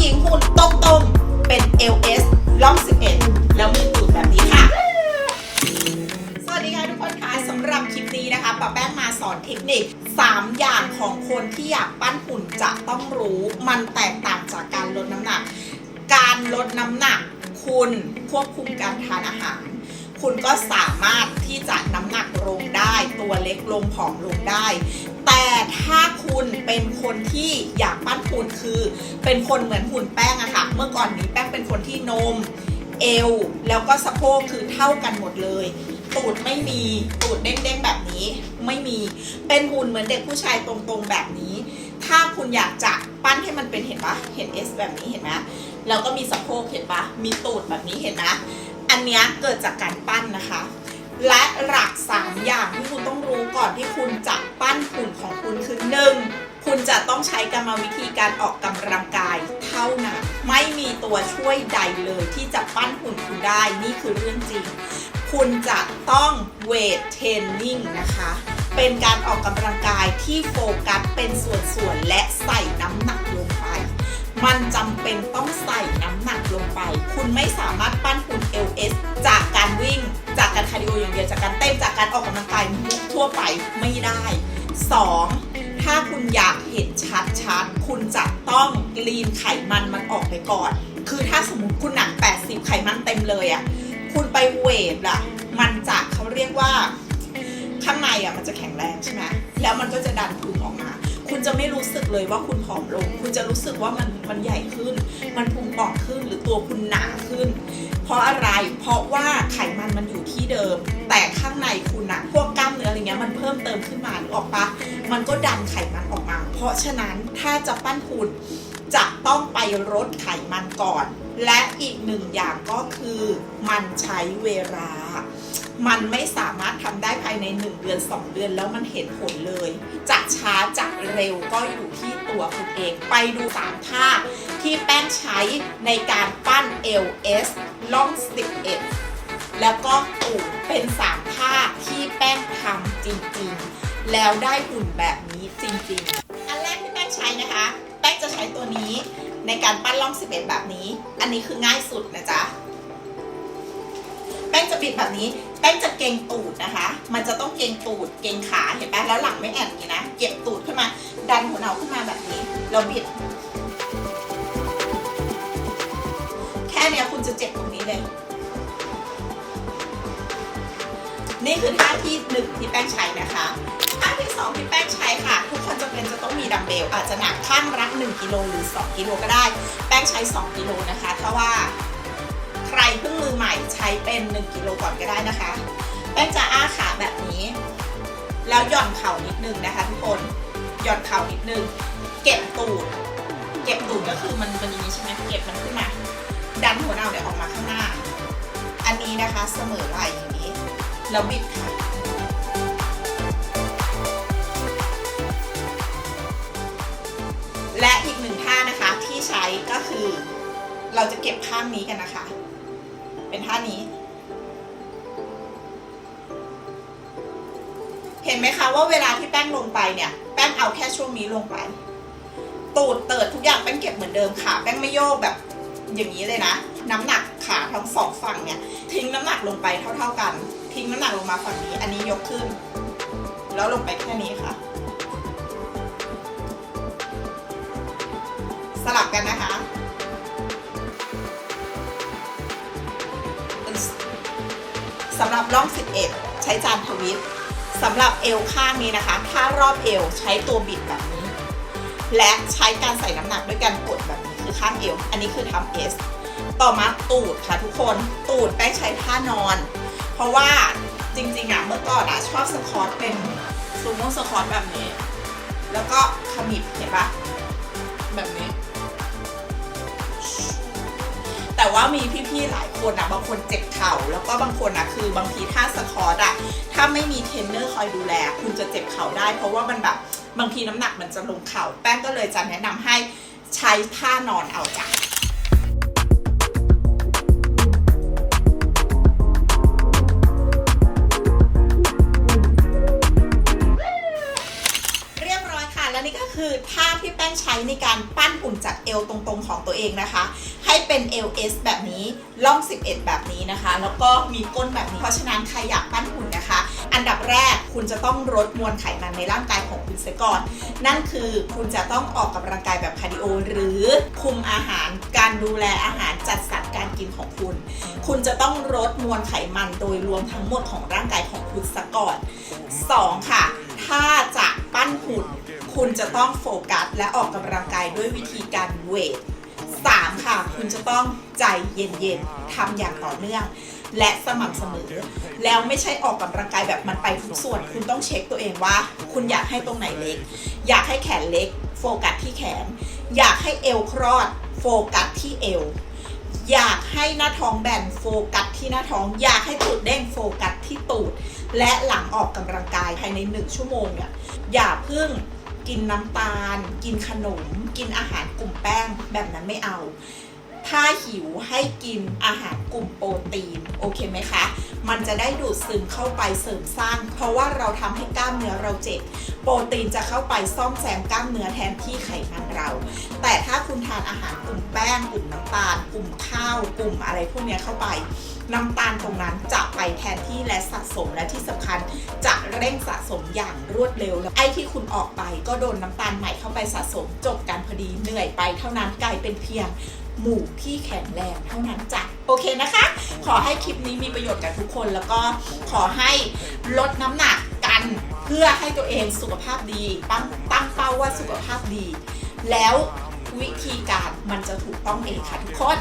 หญิงหุ่นตรงๆ เป็น LS ล่อง 11 แล้วมีตูดแบบนี้ค่ะ สวัสดีค่ะทุกคนค่ะสำหรับคลิปนี้นะคะป้าแป้งมาสอนเทคนิค 3 อย่างของคนที่อยากปั้นหุ่นจะต้องรู้มันแตกต่างจากการลดน้ำหนัก การลดน้ำหนัก คุณควบคุมการทานอาหาร คุณก็สามารถที่จะน้ำ เล็กลงผอมลงได้ แต่ถ้าคุณเป็นคนที่อยากปั้นหุ่นคือ เป็นคนเหมือนหุ่นแป้งอะค่ะ เมื่อก่อนนี้แป้งเป็นคนที่นมเอวแล้วก็สะโพกคือเท่ากันหมดเลย ตูดไม่มีตูดเด้งๆแบบนี้ไม่มีเป็นหุ่นเหมือนเด็กผู้ชายตรงๆแบบนี้ ถ้าคุณอยากจะปั้นให้มันเป็นเห็นปะเห็น S แบบนี้เห็นไหมแล้วก็มีสะโพกเห็นปะมีตูดแบบนี้เห็นไหมอันเนี้ยเกิดจากการปั้นนะคะ และหลักสามอย่างที่คุณต้องรู้ก่อนที่คุณจะปั้นหุ่นของคุณคือหนึ่งคุณจะต้องใช้กรรมวิธีการออกกำลังกายเท่านั้นไม่มีตัวช่วยใดเลยที่จะปั้นหุ่นคุณได้นี่คือเรื่องจริง คุณจะต้องเวทเทรนนิ่งนะคะ เป็นการออกกำลังกายที่โฟกัสเป็นส่วนๆและใส่น้ำหนักลงไป มันจำเป็นต้องใส่น้ำหนักลงไป คุณไม่สามารถปั้นหุ่น LS จาก การวิ่ง จากการคาร์ดิโออย่างเดียวจากการเต้นจากการออกกำลังกายทั่วไปไม่ได้ 2. ถ้าคุณอยากเห็นชัดๆคุณจะต้องกลีนไขมันมันออกไปก่อน คือถ้าสมมติคุณหนัก 80 ไขมันเต็มเลยอะ่ะคุณไปเวทอะมันจะเขาเรียกว่า ข้างในอะมันจะแข็งแรงใช่ไหมแล้วมันก็จะดันพุงออกมา คุณจะไม่รู้สึกเลยว่าคุณผอมลง คุณจะรู้สึกว่ามันมันใหญ่ขึ้น มันพุงป่องขึ้นหรือตัวคุณหนาขึ้น เพราะอะไร เพราะว่าไขมันมันอยู่ที่เดิม แต่ข้างในคุณอะพวกกล้ามเนื้ออะไรเงี้ยมันเพิ่มเติมขึ้นมาหรือออกปะมันก็ดันไขมันออกมา เพราะฉะนั้นถ้าจะปั้นหุ่นจะต้องไปลดไขมันก่อน และอีกหนึ่งอย่างก็คือมันใช้เวลา มันไม่สามารถทำได้ภายใน 1 เดือน 2 เดือนแล้วมันเห็นผลเลย จะช้าจะเร็วก็อยู่ที่ตัวคุณเอง ไปดู3ท่าที่แป้งใช้ในการปั้น LS ล่อง11 แล้วก็ตูดเป็น3ท่าที่แป้งทำจริงๆ แล้วได้หุ่นแบบนี้จริงๆ อันแรกที่แป้งใช้นะคะ แป้งจะใช้ตัวนี้ในการปั้นล่อง11 แบบนี้ อันนี้คือง่ายสุดนะจ๊ะ แป้งจะบิดแบบนี้ แป้งจะเกรงตูดนะคะ มันจะต้องเกรงตูด เกรงขา เห็นปะแล้วหลังไม่แอนอย่างนี้นะ เก็บตูดขึ้นมา ดันหัวเนาขึ้นมาแบบนี้ เราบิด แค่เนี้ยคุณจะเจ็บตรงนี้เลย นี่คือท่าที่หนึ่งที่แป้งใช้นะคะท่าที่สองที่แป้งใช้ค่ะ ทุกคนจะเป็นจะต้องมีดัมเบลอาจจะหนักข้างรัก1กิโลหรือ 2 กิโลก็ได้ แป้งใช้ 2 กิโลนะคะถ้าะว่า ใครเพิ่งมือใหม่ใช้เป็น1กิโลก่อนก็ได้นะคะ แป้งจะอ้าขาแบบนี้ แล้วหย่อนเข่านิดนึงนะคะทุกคนหย่อนเข่านิดนึง เก็บตูด เก็บตูดก็คือมันมันอย่างนี้ใช่ไหมเก็บมันขึ้นมาดันหัวเน่าเนี่ยวออกมาข้างหน้า อันนี้นะคะเสมอไหล่อย่างนี้แล้วบิดค่ะและอีกหนึ่งท่านะคะที่ใช้ก็คือเราจะเก็บข้างนี้กันนะคะ เป็นท่านี้ เห็นไหมคะว่าเวลาที่แป้งลงไปเนี่ย แป้งเอาแค่ช่วงนี้ลงไป ตูดเติดทุกอย่างแป้งเก็บเหมือนเดิมค่ะ แป้งไม่โยกแบบอย่างนี้เลยนะ น้ำหนักขาทั้งสองฝั่งเนี่ย ทิ้งน้ำหนักลงไปเท่า ๆกัน ทิ้งน้ำหนักลงมาฝั่งนี้ อันนี้ยกขึ้น แล้วลงไปแค่นี้ค่ะ สลับกันนะคะ สำหรับร่อง 11 ใช้จานทวิตสำหรับเอวข้างนี้นะคะ ถ้ารอบเอวใช้ตัวบิดแบบนี้ และใช้การใส่น้ำหนักด้วยการกดแบบนี้คือข้างเอว อันนี้คือทำเอสต่อมาตูดค่ะทุกคน ตูดแป้งใช้ท่านอน เพราะว่าจริงๆอะเมื่อก่อนอะชอบสคอตเป็นซูโม่สคอตแบบนี้ แล้วก็ขมิบเห็นปะแบบนี้ ว่ามีพี่ๆหลายคนอะบางคนเจ็บเข่า แล้วก็บางคนอะคือบางทีท่าสควอตอะถ้าไม่มีเทรนเนอร์คอยดูแล คุณจะเจ็บเข่าได้ เพราะว่ามันแบบบางทีน้ำหนักมันจะลงเข่า แป้งก็เลยจะแนะนำให้ใช้ท่านอนเอาจ้ะ ในการปั้นหุ่นจากเอวตรงๆของตัวเองนะคะ ให้เป็น LS แบบนี้ล่อง 11 แบบนี้นะคะ แล้วก็มีก้นแบบนี้ เพราะฉะนั้นใครอยากปั้นหุ่นนะคะ อันดับแรกคุณจะต้องลดมวลไขมันในร่างกายของคุณเสียก่อน นั่นคือคุณจะต้องออกกำลังกายแบบคาร์ดิโอหรือคุมอาหารการดูแลอาหารจัดสรรการกินของคุณ คุณจะต้องลดมวลไขมันโดยรวมทั้งหมดของร่างกายของคุณซะก่อน 2 ค่ะ ถ้าจะปั้นหุ่น คุณจะต้องโฟกัสและออกกำลังกายด้วยวิธีการเวท 3 ค่ะ คุณจะต้องใจเย็นๆทำอย่างต่อเนื่อง และสม่ำเสมอ แล้วไม่ใช่ออกกำลังกายแบบมันไปทุกส่วน คุณต้องเช็คตัวเองว่า คุณอยากให้ตรงไหนเล็ก อยากให้แขนเล็ก โฟกัสที่แขน อยากให้เอวคลอด โฟกัสที่เอวอยากให้หน้าท้องแบนโฟกัสที่หน้าท้อง อยากให้ตูดเด้งโฟกัสที่ตูด และหลังออกกำลังกายภายในหนึ่งชั่วโมงเนี่ยอย่าเพิ่ง กินน้ำตาล กินขนม กินอาหารกลุ่มแป้งแบบนั้นไม่เอา ถ้าหิวให้กินอาหารกลุ่มโปรตีนโอเคไหมคะ มันจะได้ดูดซึมเข้าไปเสริมสร้าง เพราะว่าเราทำให้กล้ามเนื้อเราเจ็บ โปรตีนจะเข้าไปซ่อมแซมกล้ามเนื้อแทนที่ไขมันเรา แต่ถ้าคุณทานอาหารกลุ่มแป้งกลุ่มน้ำตาล กลุ่มข้าว กลุ่มอะไรพวกนี้เข้าไป น้ำตาลตรงนั้นจะไปแทนที่และสะสมและที่สำคัญ จะเร่งสะสมอย่างรวดเร็วแล้วไอ้ที่คุณออกไปก็โดนน้ำตาลใหม่เข้าไปสะสมจบการพอดีเหนื่อยไปเท่านั้นกลายเป็นเพียงหมู่ที่แข็งแรงเท่านั้นจ้ะโอเคนะคะ ขอให้คลิปนี้มีประโยชน์กับทุกคน แล้วก็ขอให้ลดน้ำหนักกันเพื่อให้ตัวเองสุขภาพดีตั้งตั้งเป้าว่าสุขภาพดี แล้ววิธีการมันจะถูกต้องเองค่ะทุกคน